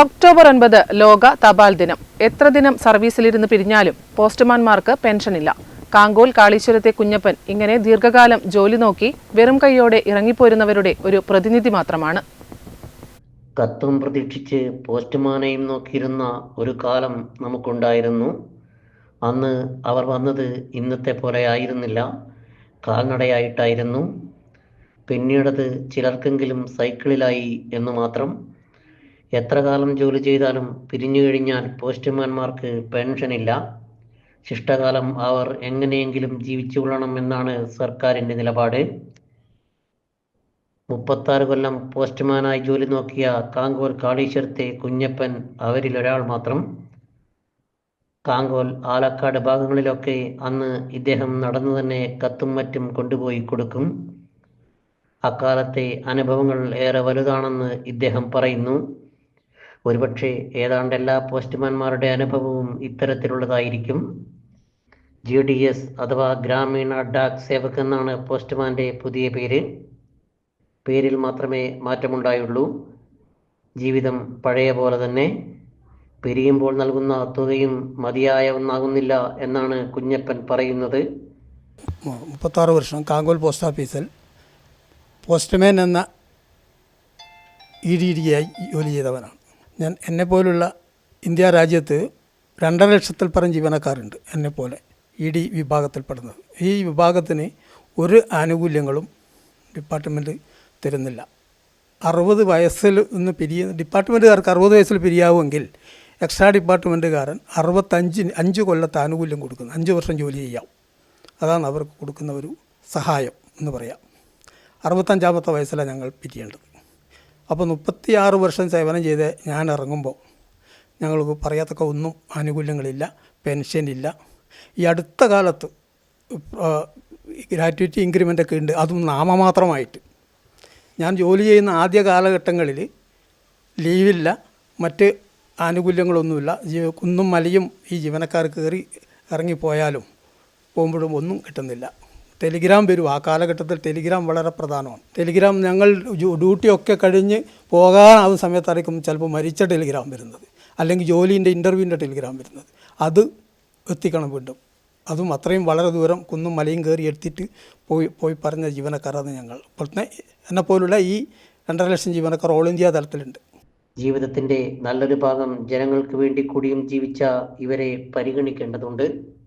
October ഒൻപത് ലോക തപാൽ ദിനം. എത്ര ദിനം സർവീസിലിരുന്ന് പിരിഞ്ഞാലും പോസ്റ്റ്മാൻമാർക്ക് പെൻഷനില്ല. കാങ്കോൽ കാളീശ്വരത്തെ കുഞ്ഞപ്പൻ ഇങ്ങനെ ദീർഘകാലം ജോലി നോക്കി വെറും കൈയോടെ ഇറങ്ങിപ്പോരുന്നവരുടെ ഒരു പ്രതിനിധി മാത്രമാണ്. കത്തും പ്രതീക്ഷിച്ച് പോസ്റ്റ്മാനെയും നോക്കിയിരുന്ന ഒരു കാലം നമുക്കുണ്ടായിരുന്നു. അന്ന് അവർ വന്നത് ഇന്നത്തെ പോലെ ആയിരുന്നില്ല. കാൽനടയായിട്ടായിരുന്നു. പിന്നീടത് ചിലർക്കെങ്കിലും സൈക്കിളിലായി എന്ന് മാത്രം എത്ര കാലം ജോലി ചെയ്താലും പിരിഞ്ഞു കഴിഞ്ഞാൽ പോസ്റ്റ്മാൻമാർക്ക് പെൻഷനില്ല. ശിഷ്ടകാലം അവർ എങ്ങനെയെങ്കിലും ജീവിച്ചു കൊള്ളണം എന്നാണ് സർക്കാരിന്റെ നിലപാട്. മുപ്പത്താറ് കൊല്ലം പോസ്റ്റ്മാനായി ജോലി നോക്കിയ കാങ്കോൽ കാളീശ്വരത്തെ കുഞ്ഞപ്പൻ അവരിൽ ഒരാൾ മാത്രം. കാങ്കോൽ ആലക്കാട് ഭാഗങ്ങളിലൊക്കെ അന്ന് ഇദ്ദേഹം നടന്നു തന്നെ കത്തും മറ്റും കൊണ്ടുപോയി കൊടുക്കും. അക്കാലത്തെ അനുഭവങ്ങൾ ഏറെ വലുതാണെന്ന് ഇദ്ദേഹം പറയുന്നു. ഒരുപക്ഷെ ഏതാണ്ട് എല്ലാ പോസ്റ്റ്മാൻമാരുടെ അനുഭവവും ഇത്തരത്തിലുള്ളതായിരിക്കും. ജി ഡി എസ് അഥവാ ഗ്രാമീണ ഡാക് സേവക് എന്നാണ് പോസ്റ്റ്മാന്റെ പുതിയ പേര്. പേരിൽ മാത്രമേ മാറ്റമുണ്ടായുള്ളൂ. ജീവിതം പഴയ പോലെ തന്നെ പിരിയുമ്പോൾ നൽകുന്ന തുകയും മതിയായ ഒന്നാകുന്നില്ല എന്നാണ് കുഞ്ഞപ്പൻ പറയുന്നത്. മുപ്പത്താറ് വർഷം കാങ്കോൽ പോസ്റ്റ് ഓഫീസിൽ പോസ്റ്റ്മാൻ എന്ന ഇ ഡി ഡിയായി ജോലി ചെയ്തവനാണ്. ഞാൻ എന്നെപ്പോലുള്ള ഇന്ത്യ രാജ്യത്ത് രണ്ടര ലക്ഷത്തിൽ പരം ജീവനക്കാരുണ്ട് എന്നെപ്പോലെ ഇ ഡി വിഭാഗത്തിൽപ്പെടുന്നത്. ഈ വിഭാഗത്തിന് ഒരു ആനുകൂല്യങ്ങളും ഡിപ്പാർട്ട്മെന്റ് തരുന്നില്ല. അറുപത് വയസ്സിൽ നിന്ന് പിരിയ ഡിപ്പാർട്ട്മെന്റുകാർക്ക് അറുപത് വയസ്സിൽ പിരിയാവുമെങ്കിൽ എക്സ്ട്രാ ഡിപ്പാർട്ട്മെന്റുകാരൻ അറുപത്തഞ്ച് അഞ്ച് കൊല്ലത്തെ ആനുകൂല്യം കൊടുക്കുന്നു. അഞ്ച് വർഷം ജോലി ചെയ്യാം. അതാണ് അവർക്ക് കൊടുക്കുന്ന ഒരു സഹായം എന്ന് പറയാം. അറുപത്തഞ്ചാമത്തെ വയസ്സിലാണ് ഞങ്ങൾ പിരിയേണ്ടത്. അപ്പോൾ മുപ്പത്തിയാറ് വർഷം സേവനം ചെയ്ത് ഞാൻ ഇറങ്ങുമ്പോൾ ഞങ്ങൾക്ക് പറയത്തക്ക ഒന്നും ആനുകൂല്യങ്ങളില്ല ഇല്ല ഈ അടുത്ത കാലത്ത് ഗ്രാറ്റുവിറ്റി ഇൻക്രിമെന്റ് ഒക്കെ ഉണ്ട് അതും നാമമാത്രമായിട്ട്. ഞാൻ ജോലി ചെയ്യുന്ന ആദ്യ കാലഘട്ടങ്ങളിൽ ലീവില്ല മറ്റ് ആനുകൂല്യങ്ങളൊന്നുമില്ല. കുന്നും മലയും ഈ ജീവനക്കാർ കയറി ഇറങ്ങിപ്പോയാലും പോകുമ്പോഴും ഒന്നും കിട്ടുന്നില്ല. ടെലിഗ്രാം വരും. ആ കാലഘട്ടത്തിൽ ടെലിഗ്രാം വളരെ പ്രധാനമാണ്. ടെലിഗ്രാം ഞങ്ങൾ ഡ്യൂട്ടിയൊക്കെ കഴിഞ്ഞ് പോകാനാവുന്ന സമയത്തായിരിക്കും ചിലപ്പോൾ മരിച്ച ടെലിഗ്രാം വരുന്നത്. അല്ലെങ്കിൽ ജോലീന്റെ ഇന്റർവ്യൂവിന്റെ ടെലിഗ്രാം വരുന്നത്. അത് എത്തിക്കണം വീണ്ടും. അതും അത്രയും വളരെ ദൂരം കുന്നും മലയും കയറി എടുത്തിട്ട് പോയി പോയി പറഞ്ഞ ജീവനക്കാരാണ് ഞങ്ങൾ. ഇപ്പോഴത്തെ എന്നെപ്പോലുള്ള ഈ രണ്ടര ലക്ഷം ജീവനക്കാർ ഓൾ ഇന്ത്യ തലത്തിലുണ്ട്. ജീവിതത്തിന്റെ നല്ലൊരു ഭാഗം ജനങ്ങൾക്ക് വേണ്ടി കൂടിയും ജീവിച്ച ഇവരെ പരിഗണിക്കേണ്ടതുണ്ട്.